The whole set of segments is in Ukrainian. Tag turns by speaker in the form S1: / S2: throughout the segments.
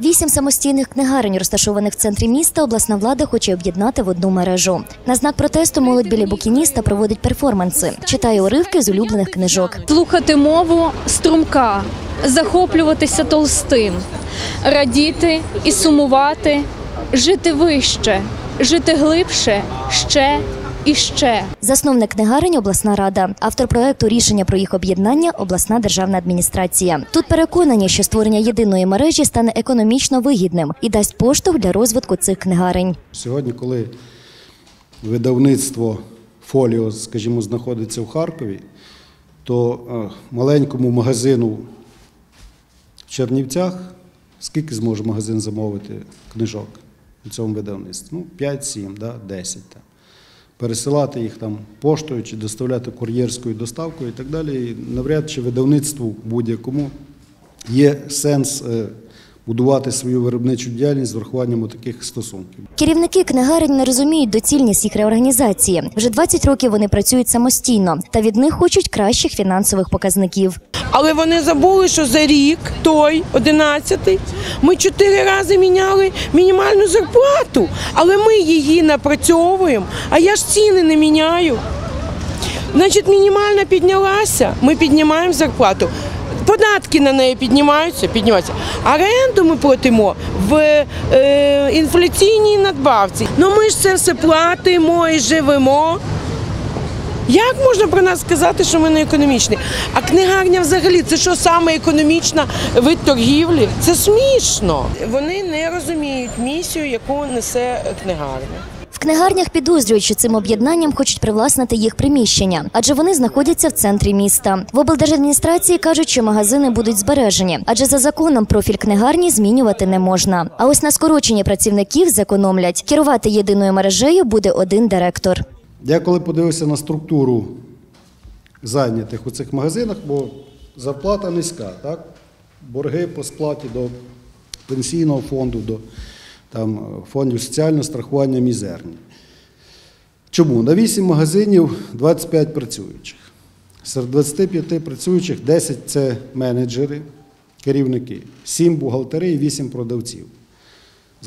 S1: Вісім самостійних книгарень, розташованих в центрі міста, обласна влада хоче об'єднати в одну мережу. На знак протесту молодь біля букініста проводить перформанси, читає уривки з улюблених книжок.
S2: слухати мову струмка, захоплюватися толстим, радіти і сумувати, жити вище, жити глибше, ще і ще.
S1: Засновник книгарень обласна рада, автор проекту рішення про їх об'єднання обласна державна адміністрація. Тут переконані, що створення єдиної мережі стане економічно вигідним і дасть поштовх для розвитку цих книгарень.
S3: Сьогодні, коли видавництво фоліо, скажімо, знаходиться в Харкові, то е, маленькому магазину в Чернівцях скільки зможе магазин замовити книжок у цьому видавництві? Ну, 5-7, да, 10. Там. Пересилати їх там поштою чи доставляти кур'єрською доставкою і так далі. І навряд чи видавництву будь-якому є сенс е, будувати свою виробничу діяльність з врахуванням таких стосунків.
S1: Керівники книгарень не розуміють доцільність їх реорганізації. Вже 20 років вони працюють самостійно та від них хочуть кращих фінансових показників.
S4: Але вони забули, що за рік, той, 11-й, ми чотири рази міняли мінімальну зарплату, але ми її напрацьовуємо, а я ж ціни не міняю. Значить, мінімальна піднялася, ми піднімаємо зарплату. Податки на неї піднімаються, піднімаються. Оренду ми платимо в е, інфляційній надбавці. Ну ми ж це все платимо і живемо. Як можна про нас сказати, що ми не економічні? А книгарня взагалі це що саме економічна вид торгівлі? Це смішно. Вони не розуміють місію, яку несе книгарня.
S1: В книгарнях підозрюють, що цим об'єднанням хочуть привласнити їх приміщення, адже вони знаходяться в центрі міста. В облдержадміністрації кажуть, що магазини будуть збережені, адже за законом профіль книгарні змінювати не можна. А ось на скороченні працівників зекономлять. Керувати єдиною мережею буде один директор.
S3: Я коли подивився на структуру зайнятих у цих магазинах, бо зарплата низька, так? борги по сплаті до пенсійного фонду, до там, фондів соціального страхування мізерні. Чому? На 8 магазинів 25 працюючих. Серед 25 працюючих 10 це менеджери, керівники, 7 бухгалтери і 8 продавців.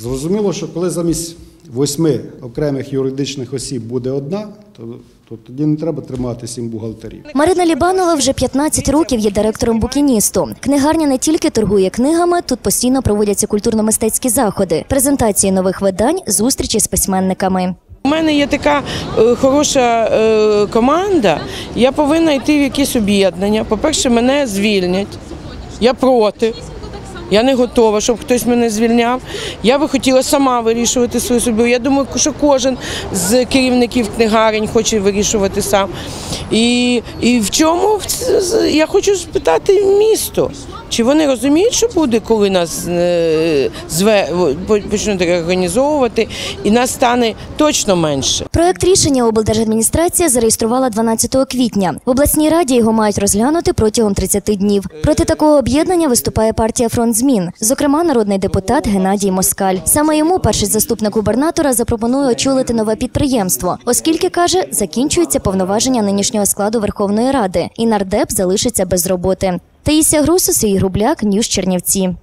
S3: Зрозуміло, що коли замість восьми окремих юридичних осіб буде одна, то, то тоді не треба тримати сім бухгалтерів.
S1: Марина Лібанова вже 15 років є директором букіністу. Книгарня не тільки торгує книгами, тут постійно проводяться культурно-мистецькі заходи, презентації нових видань, зустрічі з письменниками.
S4: У мене є така е, хороша е, команда. Я повинна йти в якісь об'єднання. По-перше, мене звільнять. Я проти. Я не готова, щоб хтось мене звільняв. Я би хотіла сама вирішувати свою судьбу. Я думаю, що кожен з керівників книгарень хоче вирішувати сам. І, і в чому я хочу спитати місто. Чи вони розуміють, що буде, коли нас е, зве почнуть організовувати, і нас стане точно менше?
S1: Проект рішення облдержадміністрація зареєструвала 12 квітня. В обласній раді його мають розглянути протягом 30 днів. Проти такого об'єднання виступає партія фронт змін, зокрема, народний депутат Геннадій Москаль. Саме йому перший заступник губернатора запропонує очолити нове підприємство, оскільки каже, закінчується повноваження нинішнього складу Верховної Ради, і нардеп залишиться без роботи. Таїсія Грусус і Грубляк, Ньюс Чернівці.